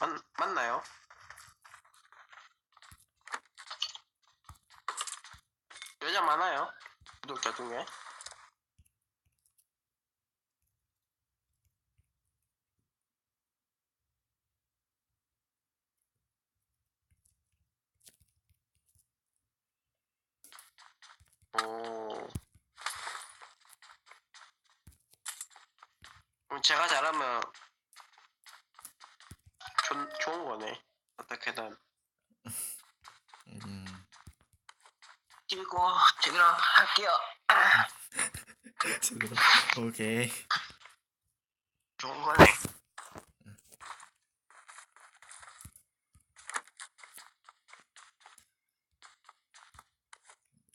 맞, 맞나요? 여자 많아요? 구독자 중에? 오. 그럼 제가 잘하면 좋, 좋은 거네. 어떻게든. 음. 찍고 제가 할게요. 제대로. 오케이. 좋은 거네.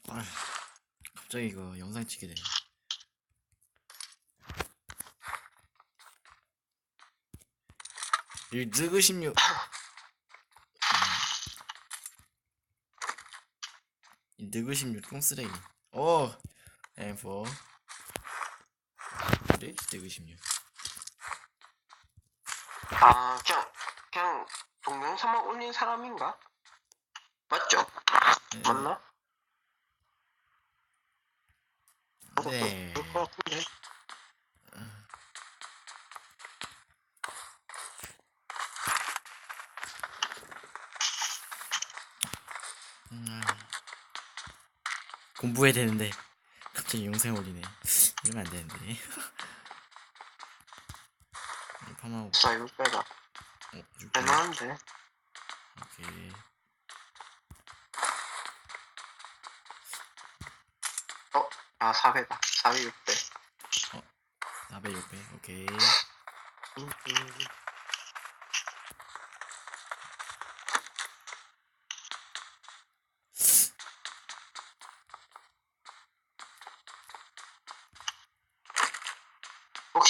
아, 갑자기 이거 영상 찍게 되네. 이 느그심류. 이 느그심류 똥쓰레기. 오, M4. 그래, 느그심류. 아, 그냥, 그냥 동영상만 올린 사람인가? 맞죠? 맞나? 네. 그럴 것 같은데. 공부해야 되는데 갑자기 영상 올리네. 이러면 안 되는데. 팜하고 자, 이거. 어, 줄게. 대단한데. 오케이. 어? 아, 4배다. 4배 6배. 400, 600. 오케이.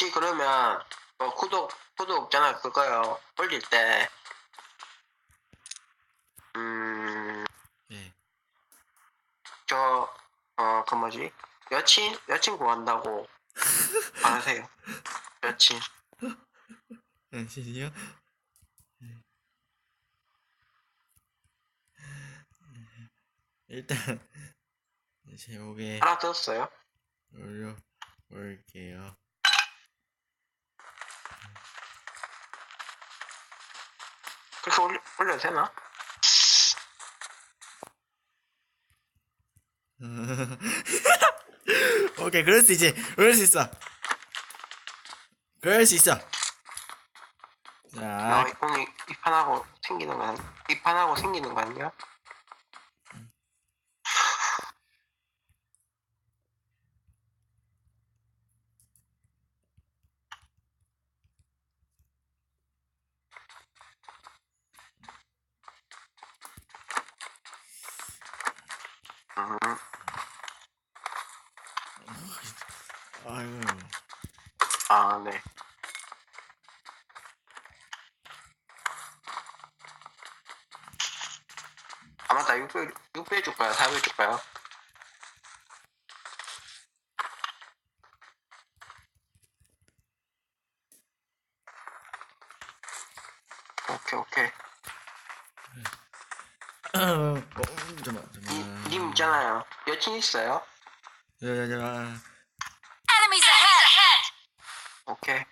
혹시 그러면 뭐 구독 구독 있잖아 그거요 올릴 때 음, 네. 저, 어, 그 뭐지? 여친, 여친 구한다고 안 하세요. 여친. 네, 시요 일단 제목에 하나 떴어요? 올려 볼게요. 그렇게 올려, 올려도 되나? 오케이, 그럴 수 있지. 그럴 수 있어. 그럴 수 있어. 아, 자, 오늘 이 판하고 생기는 거, 아니- 이 판하고 생기는 거 아니야? 음, 아유, 아, 네. 아, 맞다. 6배, 6배 줄까요? 4배 줄까요? 오케이, 오케이. 어, 잠깐만, 니, 잠깐만. 님 있잖아요. 여친 있어요? 자, 자, 자. Enemies ahead! 오케이.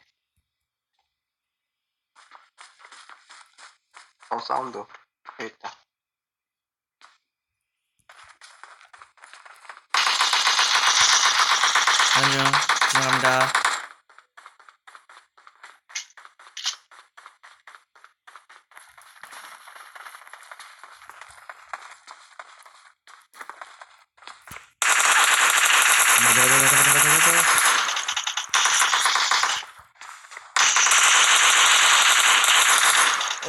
어, 사운드. 여기 있다. 안녕, 지나갑니다.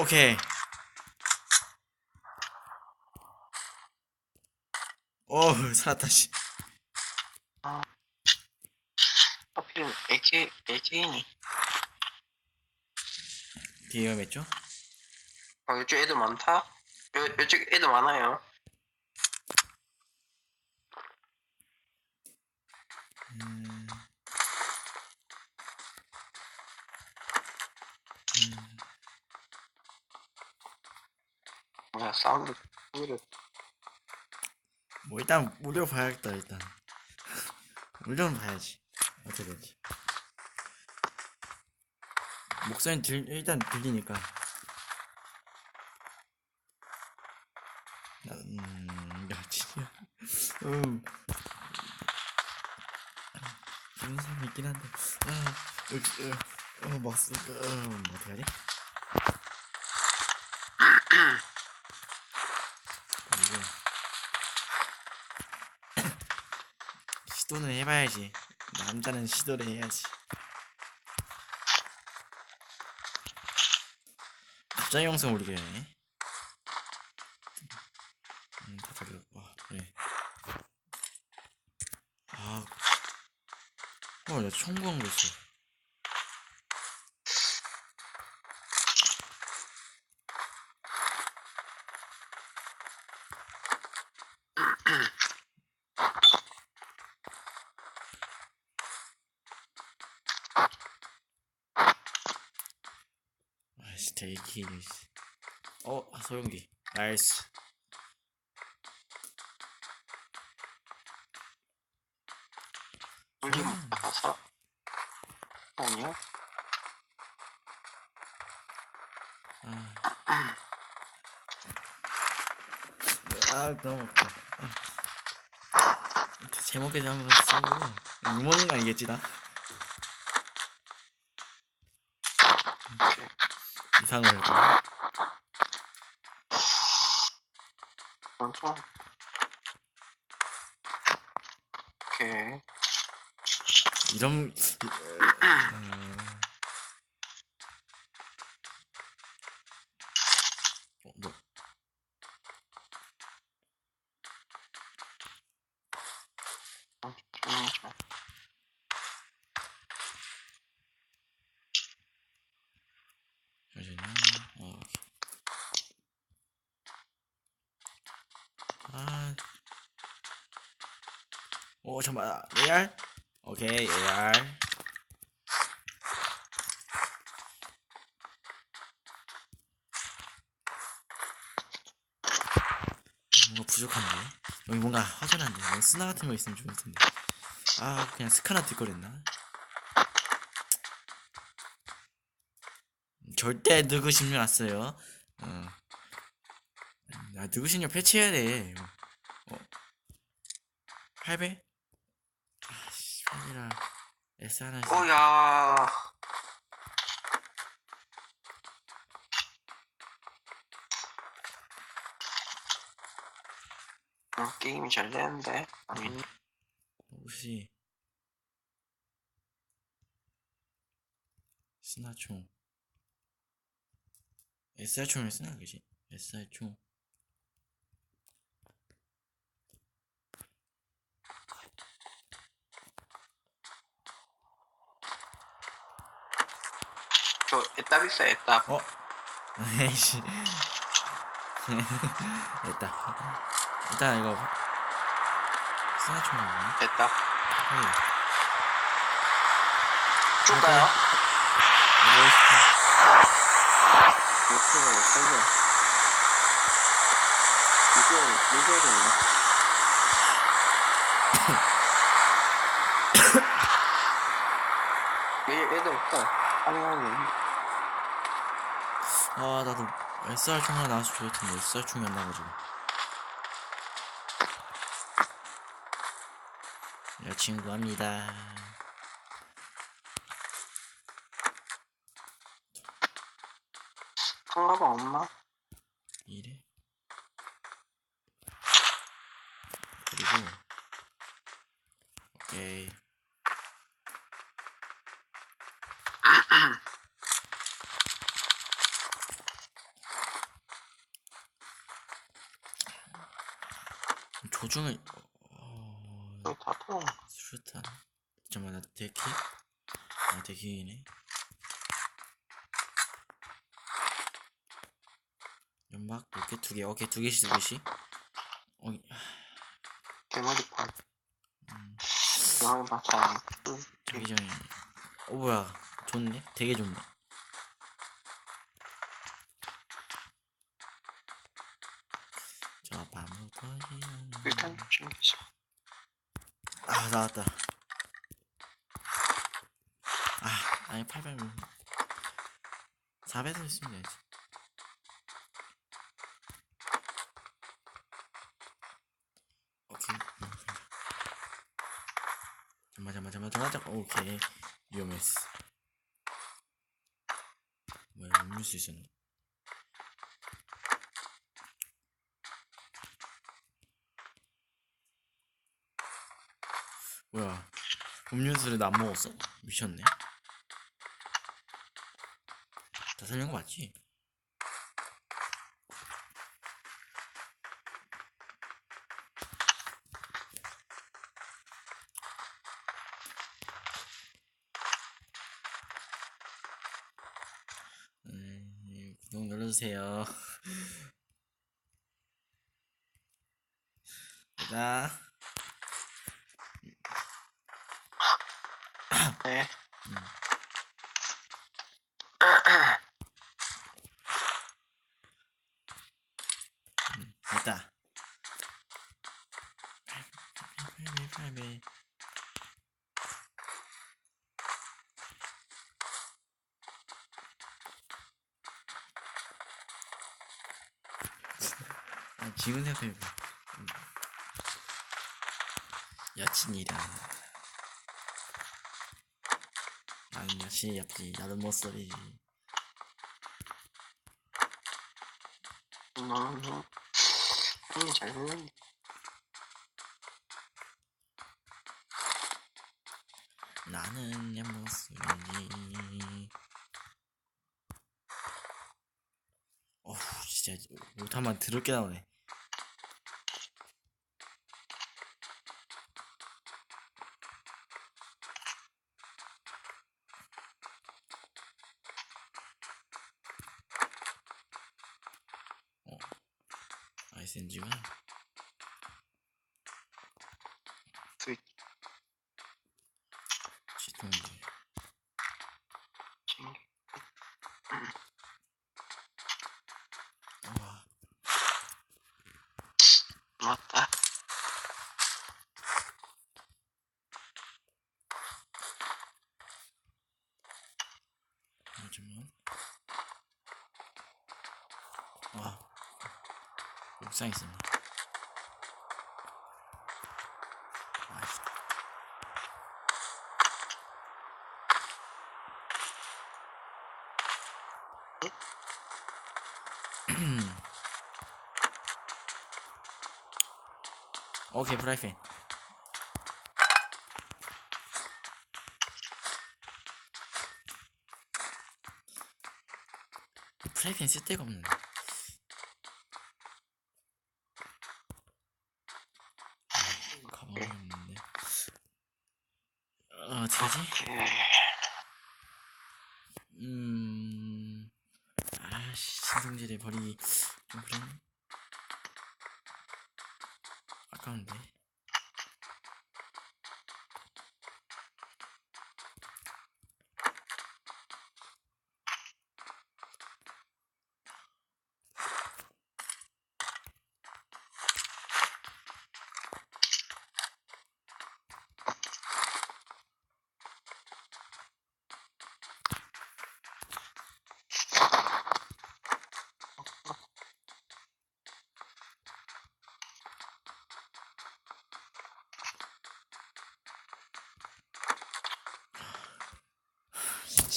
오케이. 오, 살았다, 씨. 하필이면 AK, AK니. 뒤에 위험했죠? 어, 이쪽 애들 많다? 요, 이쪽 애들 많아요. 음. 음. 뭐야 사운드 소리를 뭐 일단 무료 봐야겠다 일단 무료는 봐야지 어떻게 될지 목소리는 들, 일단 들리니까 나, 음, 야 진짜 음 그런 사람 있긴 한데 아 여기 어, 어, 막 쓰, 어, 뭐 어떡하지? 그리고 시도는 해봐야지. 남자는 시도를 해야지. 갑자기 영상 올리게 해. 음, 다. 와, 그래. 아, 어, 나 처음 구한 거 있어. 아씨, 대기. 어, 아, 소용기. 나이스. 울지 못하서 아니요 아, 아 너무 웃겨. 아. 제목에 한번 쓰고 유머는 거 아니겠지 나? 이상을 거. 먼저 오케이 이런 음... 5천만 AR 오케이 AR 뭔가 부족한데 여기 뭔가 화전한데? 뭔가 스나 같은 거 있으면 좋을 텐데 아 그냥 스카나 들 거랬나 음, 절대 누구 신경 안 써요 어. 나 누구 신경 패치해야 돼 어. 8배? 8이라 S 하나 오야. 어, 게임이 잘 되는데. 아니. 혹시 스나총. SR총을 쓰나 그지? SR총 애답 있어요 애답 어? 에이씨 됐다 일단 이거 스나총이 뭐냐? 애답 줄까요? 이거 이거 설명 이거 이거는 얘 얘도 없다 아니면 아 나도 SR총 하나 나와서 좋을 텐데 SR총이 안 나와가지고 여친구 합니다. 상가방 없나? 이래. 그리고 오케이 조 중을 어... 통. 수류탄 잠깐만 나 데키? 아 데키네. 연막 이렇게 두 개. 오케이 두 개씩 두 개씩. 어, 대머리판. 음, 영화에 맞춰. 되게 전에 어 뭐야. 좋네? 되게 좋네 일단 준비해서. 아 나왔다. 아 아니 800 400원 있으면 되지. 오케이. 잠만 잠만 잠만 잠만 오케이. 위험했어. 뭐야 음료수 있었네 뭐야 음료수를 나 안 먹었어? 미쳤네 다 살린 거 맞지? 음, 구독 눌러주세요 자 네. 됐다. 팔배 팔배 아, 지금 생각해봐. 음. 여친이랑 나는 여친이 없지. 나도 못 소리지. 너무 형이 잘 먹는. 나는 못 소리지. 어우 진짜 못하면 더럽게 나오네. 어, 아이센지가 스윗. 지통제. 챙겨. 와, 맞다. 잠시만. 와, 옥상 있었네. 아이씨. 오케이 프라이팬. 프라이팬 쓸데가 없는데 가방이 없는데 어, 어떡하지? 오케이. 음... 아씨 진통제를 버리기 좀 그래 아까운데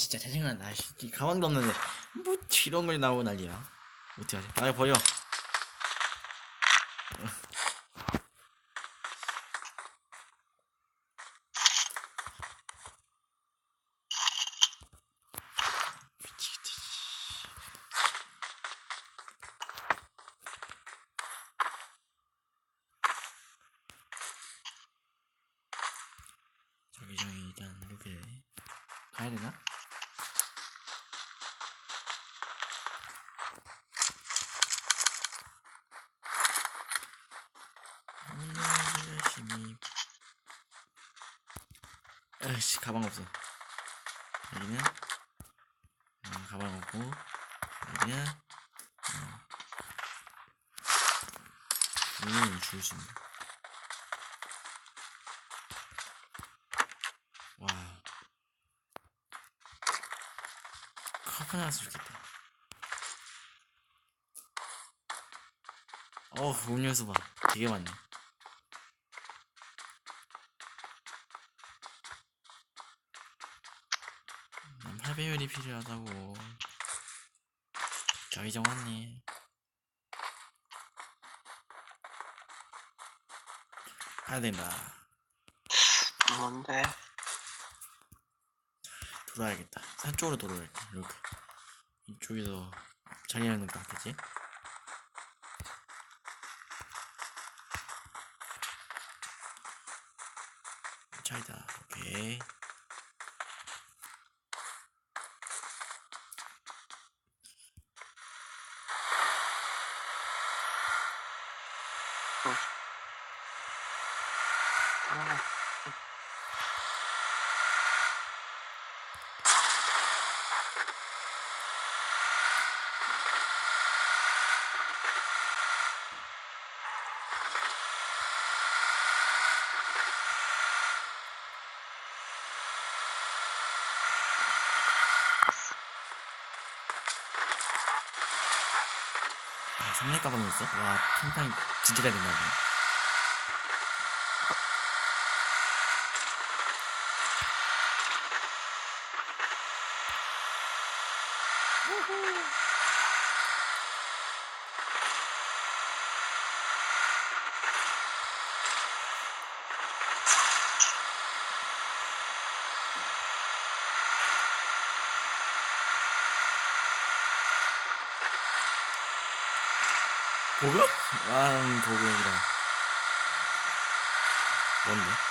진짜 짜증난다 씨, 이 가방도 없는데 뭐 이런 걸 나오고 난리야. 어떡하지? 아 버려 미치겠다 씨. 저기 저기 일단 이렇게 가야 되나? 오늘 열심히 아이씨 가방 없어 여기는 음, 가방 없고 여기는 음, 여기는 죽을 수 있네. 와. 카페 나왔으면 좋겠다. 어, 음료수 봐. 되게 많네. 난 8배율이 필요하다고. 자기장 왔네. 가야 된다. 뭔데? 돌아야겠다. 산 쪽으로 돌아야겠다. 이렇게. 이쪽에서 자기 하는 거 같겠지? 차이다. 오케이. 아, 아, 3렙 까먹었어? 와, 팽팽 진짜 잘 된다. 이 거. 보급? 왕 보급이다. 뭔데?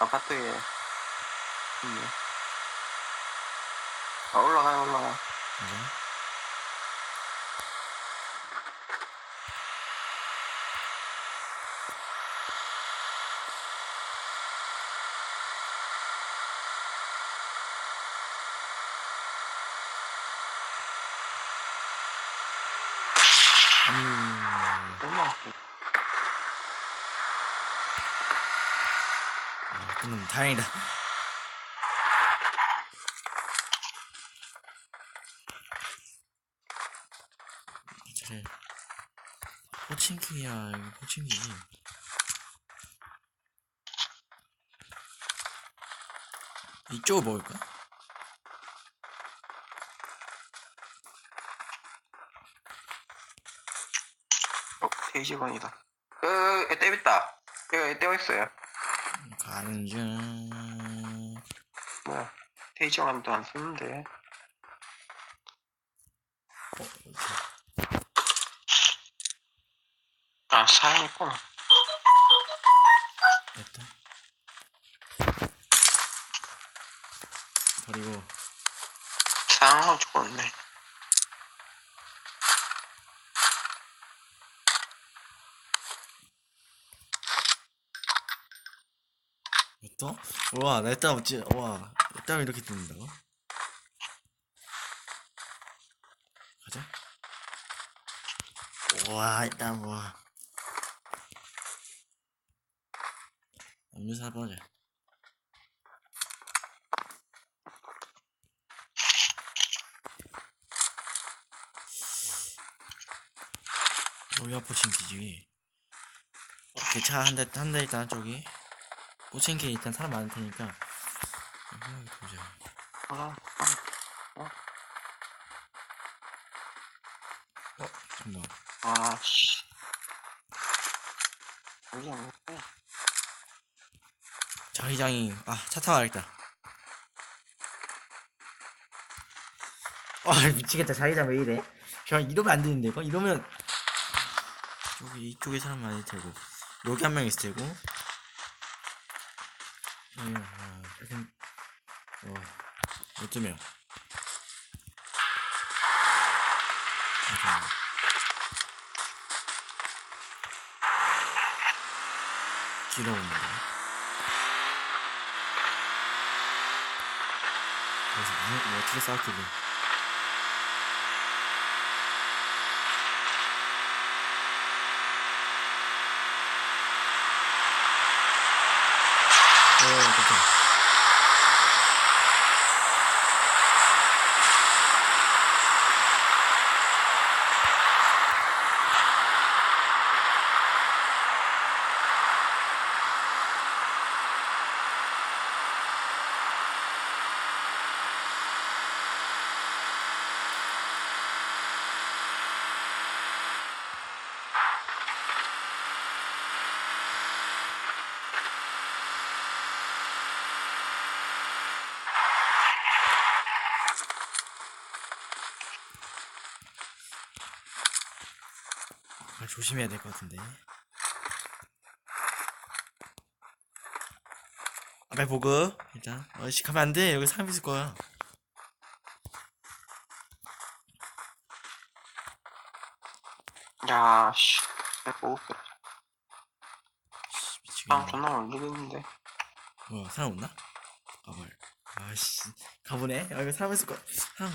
아파트에 있네. 아, 올라가, 올라가. 맞아? 음, 얼마? 아, 끝났네. 다행이다. 호칭키야, 이거 호칭키. 이쪽을 먹을까? 어, 돼지건이다. 어, 떼 있다. 여기 떼어 있어요. 가는 중. 뭐야. 돼지건도 안 쓰는데. 어, 이렇게. 아, 사양했구나. 됐다. 버리고. 사양하고 죽었네. 또? 우와, 내딸 어찌, 우와, 내딸 이렇게 뜯는다고? 가자. 우와, 일단 뭐. 음료수 하나 보자. 여기가 포칭키지. 오케이, 차한 대, 한 대 일단 저기. 포칭키 일단 사람 많을 테니까. 보자. 아, 굉장히 아 차타가겠다. 아 미치겠다 자리장 왜 이래? 그냥 이러면 안 되는데 뭐 이러면 여기 이쪽에 사람 많이 되고 여기 한 명 있을 테고. 음, 아, 조금, 어, 어쩌면. 아, 길어옵니다. Neyse, niye? Motive sark edeyim. 조심해야 될 것 같은데. 앞에 보고 일단 어씨 가면 안 돼. 여기 사람 있을 거야. 야, 씨. 보고 있어. 씨, 아, 미치겠네. 존나 올리겠는데. 뭐야 사람 없나? 가볼. 아씨 가보네. 여기 사람 있을 거야. 사람.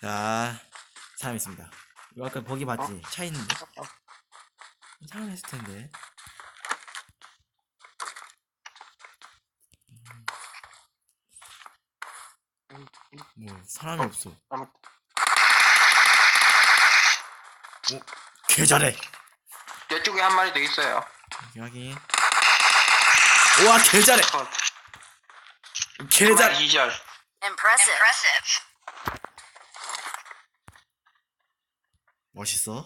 자 사람 있습니다. 아까 거기 맞지? 차 있는데. 사람 있을 텐데. 뭐 사람이 없어. 아무튼. 개 잘해. 이쪽에 한 마리 더 있어요. 여기 확인. 우와 개 잘해. 컷. 개. 마리 기절. Impressive. Impressive. 멋있어.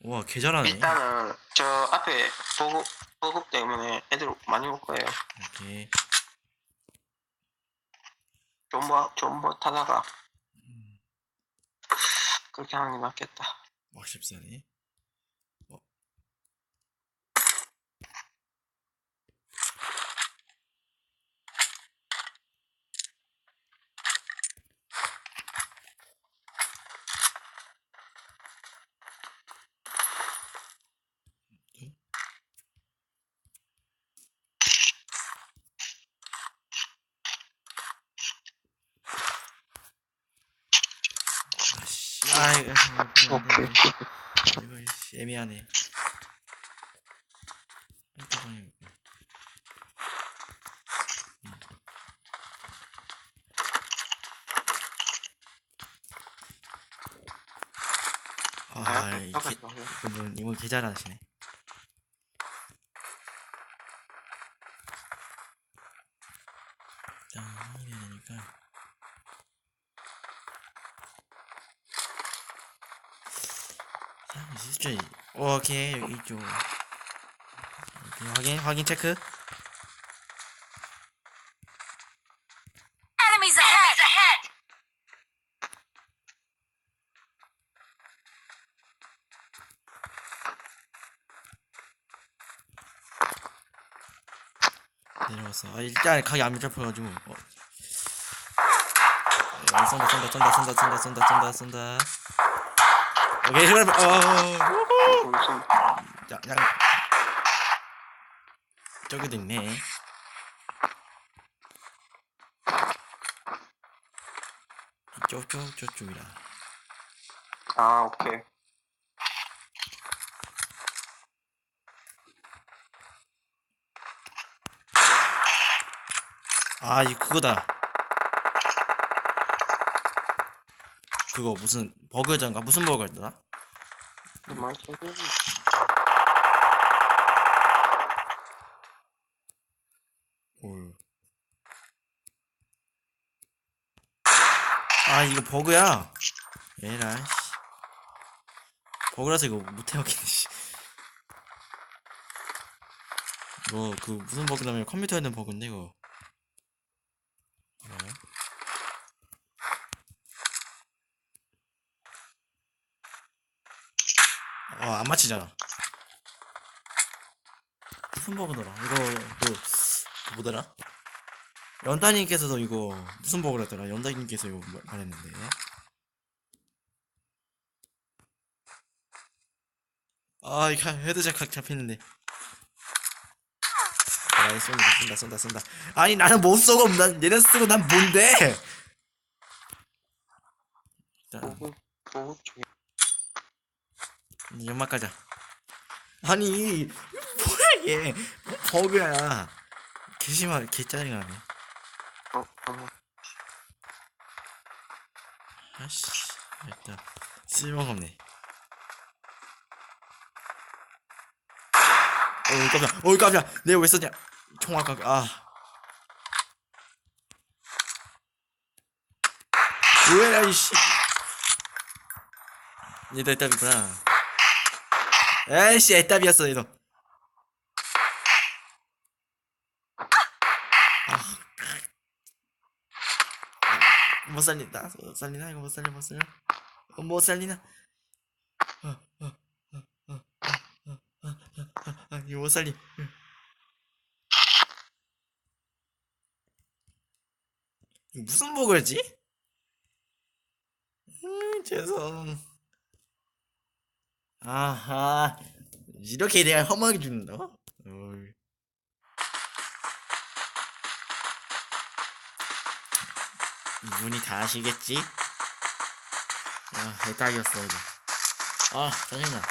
우와 개 잘하네. 일단은 저 앞에 보급 보급 때문에 애들 많이 올 거예요. 오케이. 존버 존버 타다가 그렇게 하는 게 낫겠다. 막 십사네. 어. 아, 이거, 오케이. 이거 씨, 애매하네. 한꺼번에. 아, 이 개, 이분 이분 개 잘하시네. 자, 확인해야 되니까. 자, 있을 줄. 오케이 여기 있죠. 확인 확인 체크. 내려왔어. 아, 일단 가게 안 잡혀가지고. 어. 야, 쏜다 쏜다 쏜다 쏜다 쏜다 쏜다 쏜다 쏜다. 오케이 그래. 어. 야, 야. 저기도 있네. 이쪽 쪽 저쪽이라. 아 오케이. 아, 이 그거다. 그거 무슨 버그전가 무슨 버그였더라? 올. 아 이거 버그야. 에라. 씨. 버그라서 이거 못해먹겠네. 씨. 이거 그 무슨 버그냐면 컴퓨터에 있는 버그인데 이거. 어. 어, 안 맞히잖아. 무슨 버그더라? 이거 그, 그 뭐더라? 연다님께서도 이거 무슨 버그를 했더라? 연다님께서 이거 말- 말했는데. 아 이거 헤드샷 각 잡히는데 아이 쏜다 쏜다 쏜다 쏜다 아니 나는 못 쏘고 난 얘네 쓰고 난 뭔데 자 보고 보고 중에 연막 가자. 아니 뭐야 얘. 버그야. 개심하 개 짜증나네. 어, 어. 아씨 일단 쓸모가 없네. 어이 깜짝 어이 깜짝. 내가 왜 썼냐? 총알 각 아. 뭐야 이씨. 얘도 애답이구나 에이씨 애답이었어 얘도 못 살린다 못 살리나 이거 못 살려 못 살려 못 살리나 이거 못 살리 무슨 먹을지? 음, 죄송 아하 이렇게 내가 험하게 죽는다 어이. 이분이 다 아시겠지? 아, 대딱이었어, 이거. 아, 짜증나.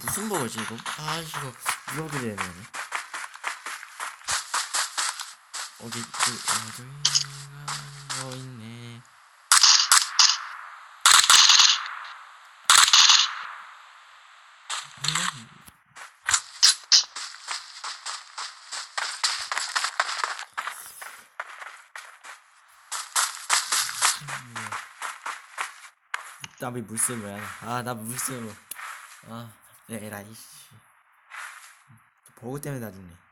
무슨 버거지, 이거? 아, 이거, 그래야 되네. 어디, 그, 어디가, 뭐 있네. 음, 나왜 물쓰고야? 아, 나 물쓰고. 아, 에라이 씨. 버그 때문에 나중에.